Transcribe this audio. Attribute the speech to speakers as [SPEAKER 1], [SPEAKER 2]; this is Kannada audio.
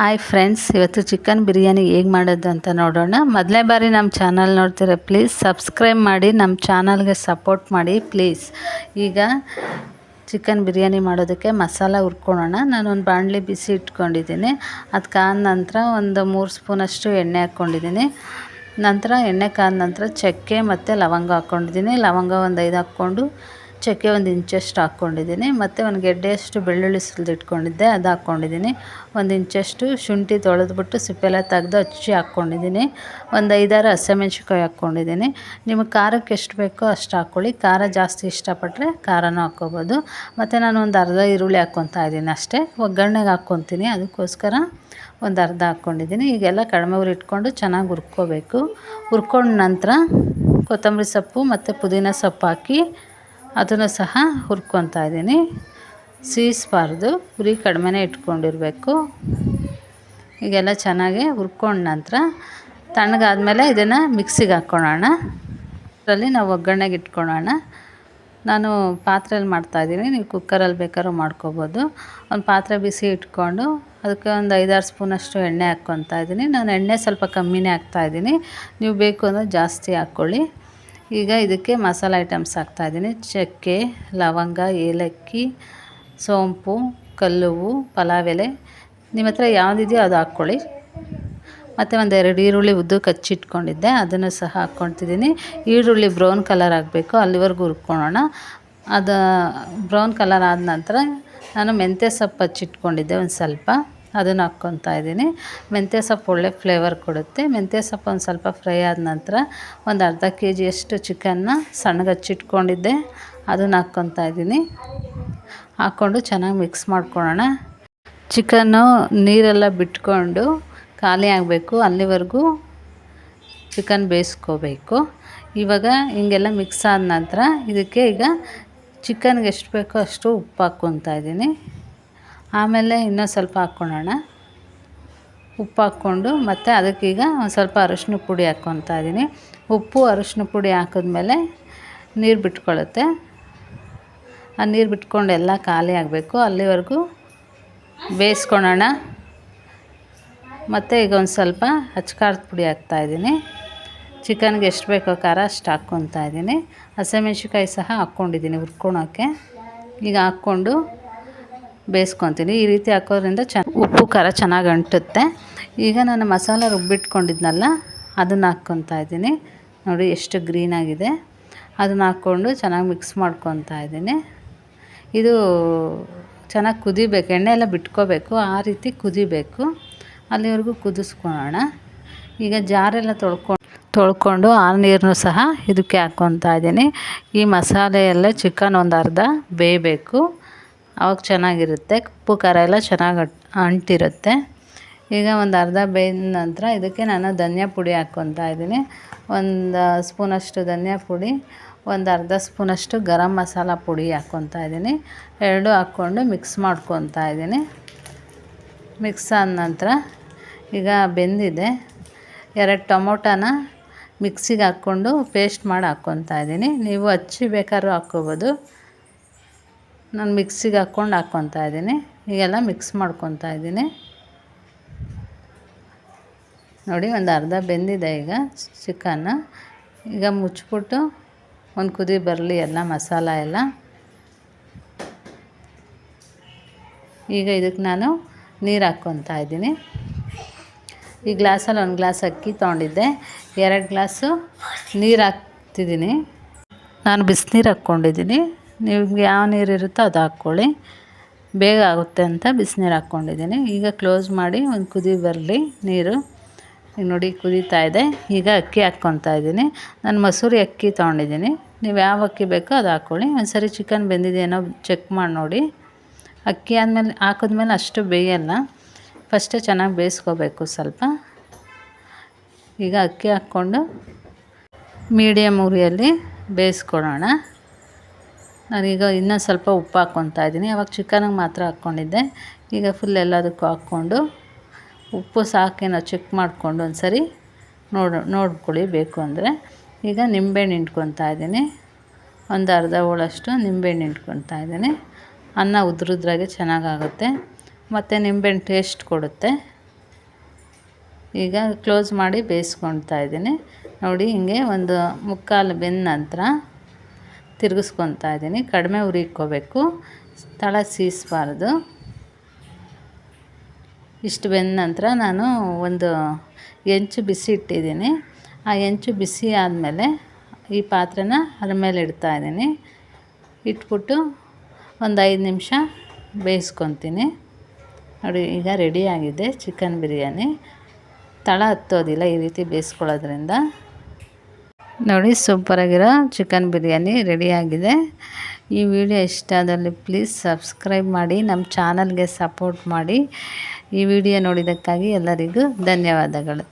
[SPEAKER 1] ಹಾಯ್ ಫ್ರೆಂಡ್ಸ್ ಇವತ್ತು ಚಿಕನ್ ಬಿರಿಯಾನಿ ಹೇಗೆ ಮಾಡೋದು ಅಂತ ನೋಡೋಣ. ಮೊದಲನೇ ಬಾರಿ ನಮ್ಮ ಚಾನಲ್ ನೋಡ್ತೀರ ಪ್ಲೀಸ್ ಸಬ್ಸ್ಕ್ರೈಬ್ ಮಾಡಿ ನಮ್ಮ ಚಾನಲ್ಗೆ ಸಪೋರ್ಟ್ ಮಾಡಿ ಪ್ಲೀಸ್ ಈಗ ಚಿಕನ್ ಬಿರಿಯಾನಿ ಮಾಡೋದಕ್ಕೆ ಮಸಾಲ ಹುರ್ಕೊಳ್ಳೋಣ. ಒಂದು ಬಾಣಲಿ ಬಿಸಿ ಇಟ್ಕೊಂಡಿದ್ದೀನಿ. ಅದು ನಂತರ ಒಂದು ಮೂರು ಸ್ಪೂನಷ್ಟು ಎಣ್ಣೆ ಹಾಕ್ಕೊಂಡಿದ್ದೀನಿ. ನಂತರ ಎಣ್ಣೆ ಕಾದ ನಂತರ ಚಕ್ಕೆ ಮತ್ತು ಲವಂಗ ಹಾಕ್ಕೊಂಡಿದ್ದೀನಿ. ಲವಂಗ ಒಂದು ಐದು ಹಾಕ್ಕೊಂಡು ಚಕ್ಕೆ ಒಂದು ಇಂಚಷ್ಟು ಹಾಕ್ಕೊಂಡಿದ್ದೀನಿ, ಮತ್ತು ಒಂದು ಗೆಡ್ಡೆಯಷ್ಟು ಬೆಳ್ಳುಳ್ಳಿ ಇಟ್ಕೊಂಡಿದ್ದೆ, ಅದು ಹಾಕ್ಕೊಂಡಿದ್ದೀನಿ. ಒಂದು ಇಂಚಷ್ಟು ಶುಂಠಿ ತೊಳೆದ್ಬಿಟ್ಟು ಸಿಪ್ಪೆಲ್ಲ ತೆಗ್ದು ಹಚ್ಚಿ ಹಾಕ್ಕೊಂಡಿದ್ದೀನಿ. ಒಂದು ಐದಾರು ಹಸಿಮೆಣ್ಸಿನ್ಕಾಯಿ ಹಾಕ್ಕೊಂಡಿದ್ದೀನಿ. ನಿಮಗೆ ಖಾರಕ್ಕೆ ಎಷ್ಟು ಬೇಕೋ ಅಷ್ಟು ಹಾಕ್ಕೊಳ್ಳಿ. ಖಾರ ಜಾಸ್ತಿ ಇಷ್ಟಪಟ್ಟರೆ ಖಾರನೂ ಹಾಕ್ಕೋಬೋದು. ಮತ್ತು ನಾನು ಒಂದು ಅರ್ಧ ಈರುಳ್ಳಿ ಹಾಕ್ಕೊತಾ ಇದ್ದೀನಿ ಅಷ್ಟೇ. ಒಗ್ಗರಣೆಗೆ ಹಾಕ್ಕೊತೀನಿ, ಅದಕ್ಕೋಸ್ಕರ ಒಂದು ಅರ್ಧ ಹಾಕ್ಕೊಂಡಿದ್ದೀನಿ. ಈಗೆಲ್ಲ ಕಡಿಮೆ ಉರಿ ಚೆನ್ನಾಗಿ ಹುರ್ಕೋಬೇಕು. ಹುರ್ಕೊಂಡ ನಂತರ ಕೊತ್ತಂಬರಿ ಸೊಪ್ಪು ಮತ್ತು ಪುದೀನ ಸೊಪ್ಪು ಹಾಕಿ ಅದನ್ನು ಸಹ ಹುರ್ಕೊತಾ ಇದ್ದೀನಿ. ಸೀಸ್ಬಾರ್ದು, ಉರಿ ಕಡಿಮೆನೇ ಇಟ್ಕೊಂಡಿರಬೇಕು. ಈಗೆಲ್ಲ ಚೆನ್ನಾಗಿ ಹುರ್ಕೊಂಡ ನಂತರ ತಣ್ಣಗಾದ್ಮೇಲೆ ಇದನ್ನು ಮಿಕ್ಸಿಗೆ ಹಾಕ್ಕೊಳ್ಳೋಣ. ಅದರಲ್ಲಿ ನಾವು ಒಗ್ಗರಣೆಗೆ ಇಟ್ಕೊಳ್ಳೋಣ. ನಾನು ಪಾತ್ರೆಯಲ್ಲಿ ಮಾಡ್ತಾಯಿದ್ದೀನಿ ನೀವು ಕುಕ್ಕರಲ್ಲಿ ಬೇಕಾದ್ರೂ ಮಾಡ್ಕೋಬೋದು. ಒಂದು ಪಾತ್ರೆ ಬಿಸಿ ಇಟ್ಕೊಂಡು ಅದಕ್ಕೆ ಒಂದು ಐದಾರು ಸ್ಪೂನಷ್ಟು ಎಣ್ಣೆ ಹಾಕ್ಕೊತಾ ಇದ್ದೀನಿ. ನಾನು ಎಣ್ಣೆ ಸ್ವಲ್ಪ ಕಮ್ಮಿನೇ ಹಾಕ್ತಾಯಿದ್ದೀನಿ ನೀವು ಬೇಕು ಅಂದರೆ ಜಾಸ್ತಿ ಹಾಕ್ಕೊಳ್ಳಿ. ಈಗ ಇದಕ್ಕೆ ಮಸಾಲೆ ಐಟಮ್ಸ್ ಹಾಕ್ತಾಯಿದ್ದೀನಿ ಚಕ್ಕೆ, ಲವಂಗ, ಏಲಕ್ಕಿ, ಸೋಂಪು, ಕಲ್ಲುವು, ಪಲಾವ್ ಎಲೆ. ನಿಮ್ಮ ಹತ್ರ ಯಾವುದಿದೆಯೋ ಅದು ಹಾಕ್ಕೊಳ್ಳಿ. ಮತ್ತು ಒಂದೆರಡು ಈರುಳ್ಳಿ ಉದ್ದು ಕಚ್ಚಿಟ್ಕೊಂಡಿದ್ದೆ, ಅದನ್ನು ಸಹ ಹಾಕ್ಕೊಳ್ತಿದ್ದೀನಿ. ಈರುಳ್ಳಿ ಬ್ರೌನ್ ಕಲರ್ ಆಗಬೇಕು, ಅಲ್ಲಿವರೆಗೂ ಹುರ್ಕೊಳ್ಳೋಣ. ಅದು ಬ್ರೌನ್ ಕಲರ್ ಆದ ನಂತರ ನಾನು ಮೆಂತ್ಯ ಸೊಪ್ಪು ಹಚ್ಚಿಟ್ಕೊಂಡಿದ್ದೆ ಒಂದು ಸ್ವಲ್ಪ. ಅದನ್ನು ಹಾಕ್ಕೊತಾ ಇದ್ದೀನಿ. ಮೆಂತ್ಯ ಸೊಪ್ಪು ಒಳ್ಳೆ ಫ್ಲೇವರ್ ಕೊಡುತ್ತೆ. ಮೆಂತ್ಯ ಸೊಪ್ಪು ಒಂದು ಸ್ವಲ್ಪ ಫ್ರೈ ಆದ ನಂತರ ಒಂದು ಅರ್ಧ ಕೆ ಜಿಯಷ್ಟು ಚಿಕನ್ನ ಸಣ್ಣಗೆ ಹಚ್ಚಿಟ್ಕೊಂಡಿದ್ದೆ. ಅದನ್ನು ಹಾಕ್ಕೊತಾ ಇದ್ದೀನಿ. ಹಾಕ್ಕೊಂಡು ಚೆನ್ನಾಗಿ ಮಿಕ್ಸ್ ಮಾಡ್ಕೊಳ್ಳೋಣ. ಚಿಕನ್ನು ನೀರೆಲ್ಲ ಬಿಟ್ಕೊಂಡು ಖಾಲಿ ಆಗಬೇಕು. ಅಲ್ಲಿವರೆಗೂ ಚಿಕನ್ ಬೇಯಿಸ್ಕೋಬೇಕು. ಇವಾಗ ಹಿಂಗೆಲ್ಲ ಮಿಕ್ಸ್ ಆದ ನಂತರ ಇದಕ್ಕೆ ಈಗ ಚಿಕನ್ಗೆ ಎಷ್ಟು ಬೇಕೋ ಅಷ್ಟು ಉಪ್ಪು ಹಾಕ್ಕೊತಾ ಇದ್ದೀನಿ. ಆಮೇಲೆ ಇನ್ನೂ ಸ್ವಲ್ಪ ಹಾಕ್ಕೊಳ್ಳೋಣ. ಉಪ್ಪು ಹಾಕ್ಕೊಂಡು ಮತ್ತು ಅದಕ್ಕೀಗ ಒಂದು ಸ್ವಲ್ಪ ಅರಶಿನ ಪುಡಿ ಹಾಕ್ಕೊತಾ ಇದ್ದೀನಿ. ಉಪ್ಪು, ಅರಶಿನ ಪುಡಿ ಹಾಕಿದ್ಮೇಲೆ ನೀರು ಬಿಟ್ಕೊಳ್ಳುತ್ತೆ. ಆ ನೀರು ಬಿಟ್ಕೊಂಡು ಎಲ್ಲ ಖಾಲಿ ಆಗಬೇಕು. ಅಲ್ಲಿವರೆಗೂ ಬೇಯಿಸ್ಕೊಳ್ಳೋಣ. ಮತ್ತು ಈಗ ಒಂದು ಸ್ವಲ್ಪ ಹಚ್ಕಾರದ ಪುಡಿ ಹಾಕ್ತಾಯಿದ್ದೀನಿ ಚಿಕನ್ಗೆ ಎಷ್ಟು ಬೇಕೋ ಖಾರ ಅಷ್ಟು ಹಾಕ್ಕೊತಾ ಇದ್ದೀನಿ. ಹಸಿಮೆಣ್ಸಿಕಾಯಿ ಸಹ ಹಾಕ್ಕೊಂಡಿದ್ದೀನಿ ಹುರ್ಕೊಳೋಕ್ಕೆ ಈಗ ಹಾಕ್ಕೊಂಡು ಬೇಯಿಸ್ಕೊತೀನಿ. ಈ ರೀತಿ ಹಾಕೋದ್ರಿಂದ ಚ, ಉಪ್ಪು, ಖಾರ ಚೆನ್ನಾಗಿ ಅಂಟುತ್ತೆ. ಈಗ ನಾನು ಮಸಾಲ ರುಬ್ಬಿಟ್ಕೊಂಡಿದ್ನಲ್ಲ, ಅದನ್ನು ಹಾಕ್ಕೊತಾ ಇದ್ದೀನಿ. ನೋಡಿ ಎಷ್ಟು ಗ್ರೀನಾಗಿದೆ ಅದನ್ನು ಹಾಕ್ಕೊಂಡು ಚೆನ್ನಾಗಿ ಮಿಕ್ಸ್ ಮಾಡ್ಕೊತಾ ಇದ್ದೀನಿ. ಇದು ಚೆನ್ನಾಗಿ ಕುದಿಬೇಕು. ಎಣ್ಣೆ ಎಲ್ಲ ಬಿಟ್ಕೋಬೇಕು. ಆ ರೀತಿ ಕುದಿಬೇಕು. ಅಲ್ಲಿವರೆಗೂ ಕುದಿಸ್ಕೊಳೋಣ ಈಗ ಜಾರೆಲ್ಲ ತೊಳ್ಕೊಂಡು ತೊಳ್ಕೊಂಡು ಆ ನೀರನ್ನು ಸಹ ಇದಕ್ಕೆ ಹಾಕ್ಕೊತಾ ಇದ್ದೀನಿ. ಈ ಮಸಾಲೆ ಚಿಕನ್ ಒಂದು ಅರ್ಧ ಬೇಯಬೇಕು. ಅವಾಗ ಚೆನ್ನಾಗಿರುತ್ತೆ. ಉಪ್ಪು, ಖಾರ ಎಲ್ಲ ಚೆನ್ನಾಗಿ ಅಂಟಿರುತ್ತೆ. ಈಗ ಒಂದು ಅರ್ಧ ಬೇಯ್ದ ನಂತರ ಇದಕ್ಕೆ ನಾನು ಧನಿಯಾ ಪುಡಿ ಹಾಕ್ಕೊತಾ ಇದ್ದೀನಿ. ಒಂದು ಸ್ಪೂನಷ್ಟು ಧನಿಯಾ ಪುಡಿ, ಒಂದು ಅರ್ಧ ಸ್ಪೂನಷ್ಟು ಗರಂ ಮಸಾಲ ಪುಡಿ ಹಾಕ್ಕೊತಾ ಇದ್ದೀನಿ. ಎರಡು ಹಾಕ್ಕೊಂಡು ಮಿಕ್ಸ್ ಮಾಡ್ಕೊತಾ ಇದ್ದೀನಿ. ಮಿಕ್ಸ್ ಆದ ನಂತರ ಈಗ ಬೆಂದಿದೆ. ಎರಡು ಟೊಮೊಟೊನ ಮಿಕ್ಸಿಗೆ ಹಾಕ್ಕೊಂಡು ಪೇಸ್ಟ್ ಮಾಡಿ ಹಾಕ್ಕೊತಾ ಇದ್ದೀನಿ. ನೀವು ಹಚ್ಚಿ ಬೇಕಾದ್ರೂ ಹಾಕ್ಕೋಬೋದು. ನಾನು ಮಿಕ್ಸಿಗೆ ಹಾಕ್ಕೊಂಡು ಹಾಕ್ಕೊತಾ ಇದ್ದೀನಿ. ಈಗೆಲ್ಲ ಮಿಕ್ಸ್ ಮಾಡ್ಕೊತಾ ಇದ್ದೀನಿ. ನೋಡಿ, ಒಂದು ಅರ್ಧ ಬೆಂದಿದೆ ಈಗ ಚಿಕನ್ನು. ಈಗ ಮುಚ್ಚಿಬಿಟ್ಟು ಒಂದು ಕುದಿ ಬರಲಿ ಎಲ್ಲ, ಮಸಾಲ ಎಲ್ಲ. ಈಗ ಇದಕ್ಕೆ ನಾನು ನೀರು ಹಾಕ್ಕೊತಾ ಇದ್ದೀನಿ. ಈ ಗ್ಲಾಸಲ್ಲಿ ಒಂದು ಗ್ಲಾಸ್ ಅಕ್ಕಿ ತೊಗೊಂಡಿದ್ದೆ. ಎರಡು ಗ್ಲಾಸು ನೀರು ಹಾಕ್ತಿದ್ದೀನಿ. ನಾನು ಬಿಸಿನೀರು ಹಾಕ್ಕೊಂಡಿದ್ದೀನಿ. ನಿಮ್ಗೆ ಯಾವ ನೀರು ಇರುತ್ತೋ ಅದು ಹಾಕ್ಕೊಳ್ಳಿ. ಬೇಗ ಆಗುತ್ತೆ ಅಂತ ಬಿಸಿನೀರು ಹಾಕ್ಕೊಂಡಿದ್ದೀನಿ. ಈಗ ಕ್ಲೋಸ್ ಮಾಡಿ ಒಂದು ಕುದಿ ಬರಲಿ ನೀರು. ಈಗ ನೋಡಿ ಕುದೀತಾ ಇದೆ. ಈಗ ಅಕ್ಕಿ ಹಾಕ್ಕೊತಾ ಇದ್ದೀನಿ. ನಾನು ಮೊಸರು ಅಕ್ಕಿ ತೊಗೊಂಡಿದ್ದೀನಿ. ನೀವು ಯಾವ ಅಕ್ಕಿ ಬೇಕೋ ಅದು ಹಾಕ್ಕೊಳ್ಳಿ. ಒಂದು ಸರಿ ಚಿಕನ್ ಬೆಂದಿದೆಯೇನೋ ಚೆಕ್ ಮಾಡಿ ನೋಡಿ. ಅಕ್ಕಿ ಆದಮೇಲೆ ಹಾಕಿದ್ಮೇಲೆ ಅಷ್ಟು ಬೇಯಲ್ಲ. ಫಸ್ಟೇ ಚೆನ್ನಾಗಿ ಬೇಯಿಸ್ಕೋಬೇಕು ಸ್ವಲ್ಪ. ಈಗ ಅಕ್ಕಿ ಹಾಕ್ಕೊಂಡು ಮೀಡಿಯಮ್ ಉರಿಯಲ್ಲಿ ಬೇಯಿಸ್ಕೊಳ್ಳೋಣ. ನಾನೀಗ ಇನ್ನೂ ಸ್ವಲ್ಪ ಉಪ್ಪು ಹಾಕ್ಕೊತಾ ಇದ್ದೀನಿ. ಅವಾಗ ಚಿಕನಿಗೆ ಮಾತ್ರ ಹಾಕ್ಕೊಂಡಿದ್ದೆ. ಈಗ ಫುಲ್ ಎಲ್ಲದಕ್ಕೂ ಹಾಕ್ಕೊಂಡು ಉಪ್ಪು ಸಾಕೇನೋ ಚೆಕ್ ಮಾಡಿಕೊಂಡು ಒಂದು ಸರಿ ನೋಡು ನೋಡ್ಕೊಳ್ಳಿ ಬೇಕು ಅಂದರೆ. ಈಗ ನಿಂಬೆಹಣ್ಣು ಹಿಂಡ್ಕೊತಾ ಇದ್ದೀನಿ. ಒಂದು ಅರ್ಧ ಹೋಳಷ್ಟು ನಿಂಬೆಹಣ್ಣು ಹಿಂಡ್ಕೊತಾ ಇದ್ದೀನಿ. ಅನ್ನ ಉದ್ರುದ್ರಾಗೆ ಚೆನ್ನಾಗಾಗುತ್ತೆ. ಮತ್ತು ನಿಂಬೆಹಣ್ಣು ಟೇಸ್ಟ್ ಕೊಡುತ್ತೆ. ಈಗ ಕ್ಲೋಸ್ ಮಾಡಿ ಬೇಯಿಸ್ಕೊತಾ ಇದ್ದೀನಿ. ನೋಡಿ ಹಿಂಗೆ ಒಂದು ಮುಕ್ಕಾಲು ಬೆಂದ ನಂತರ ತಿರುಗಿಸ್ಕೊತಾ ಇದ್ದೀನಿ. ಕಡಿಮೆ ಉರಿ ಇಕ್ಕೋಬೇಕು ತಳ ಸೀಸಬಾರ್ದು. ಇಷ್ಟು ಬೆಂದ ನಂತರ ನಾನು ಒಂದು ಹೆಂಚು ಬಿಸಿ ಇಟ್ಟಿದ್ದೀನಿ. ಆ ಹೆಂಚು ಬಿಸಿ ಆದಮೇಲೆ ಈ ಪಾತ್ರೆನ ಅದ್ರ ಮೇಲೆ ಇಡ್ತಾ ಇದ್ದೀನಿ. ಇಟ್ಬಿಟ್ಟು ಒಂದು ಐದು ನಿಮಿಷ ಬೇಯಿಸ್ಕೊತೀನಿ. ನೋಡಿ, ಈಗ ರೆಡಿಯಾಗಿದೆ ಚಿಕನ್ ಬಿರಿಯಾನಿ. ತಳ ಹತ್ತೋದಿಲ್ಲ ಈ ರೀತಿ ಬೇಯಿಸ್ಕೊಳ್ಳೋದ್ರಿಂದ. ನೋಡಿ ಸೂಪರಾಗಿರೋ ಚಿಕನ್ ಬಿರಿಯಾನಿ ರೆಡಿಯಾಗಿದೆ. ಈ ವಿಡಿಯೋ ಇಷ್ಟ ಆದಲ್ಲಿ ಪ್ಲೀಸ್ ಸಬ್ಸ್ಕ್ರೈಬ್ ಮಾಡಿ, ನಮ್ಮ ಚಾನಲ್ಗೆ ಸಪೋರ್ಟ್ ಮಾಡಿ. ಈ ವಿಡಿಯೋ ನೋಡಿದ್ದಕ್ಕಾಗಿ ಎಲ್ಲರಿಗೂ ಧನ್ಯವಾದಗಳು.